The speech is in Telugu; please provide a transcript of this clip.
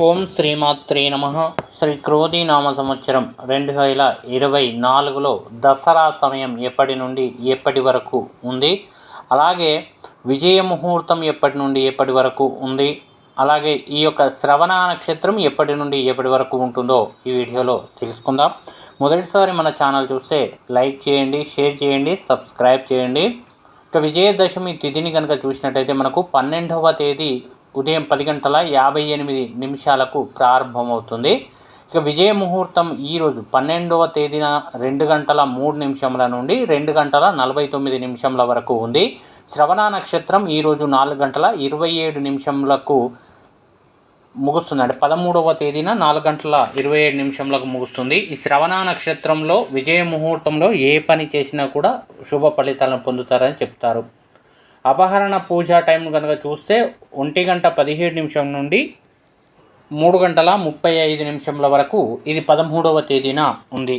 ఓం శ్రీమాత్రే నమ. శ్రీ క్రోధి నామ సంవత్సరం రెండు వేల ఇరవై నాలుగులో దసరా సమయం ఎప్పటి నుండి ఎప్పటి వరకు ఉంది? అలాగే విజయ ముహూర్తం ఎప్పటి నుండి ఎప్పటి వరకు ఉంది? అలాగే ఈ యొక్క శ్రవణ నక్షత్రం ఎప్పటి నుండి ఎప్పటి వరకు ఉంటుందో ఈ వీడియోలో తెలుసుకుందాం. మొదటిసారి మన ఛానల్ చూస్తే లైక్ చేయండి షేర్ చేయండి సబ్స్క్రైబ్ చేయండి. ఇక విజయదశమి తిథిని కనుక చూసినట్టయితే మనకు పన్నెండవ తేదీ ఉదయం పది గంటల యాభై ఎనిమిది నిమిషాలకు ప్రారంభమవుతుంది. ఇక విజయ ముహూర్తం ఈరోజు పన్నెండవ తేదీన రెండు గంటల మూడు నిమిషముల నుండి రెండు గంటల నలభై తొమ్మిది నిమిషముల వరకు ఉంది. శ్రవణ నక్షత్రం ఈరోజు నాలుగు గంటల ఇరవై ఏడు నిమిషములకు ముగుస్తుంది అంటే పదమూడవ తేదీన నాలుగు గంటల ఇరవై ఏడు నిమిషంలకు ముగుస్తుంది. ఈ శ్రవణ నక్షత్రంలో విజయ ముహూర్తంలో ఏ పని చేసినా కూడా శుభ ఫలితాలను పొందుతారని చెప్తారు. అపహరణ పూజా టైం కనుక చూస్తే ఒంటి గంట పదిహేడు నిమిషం నుండి మూడు గంటల ముప్పై ఐదు నిమిషంల వరకు ఇది పదమూడవ తేదీన ఉంది.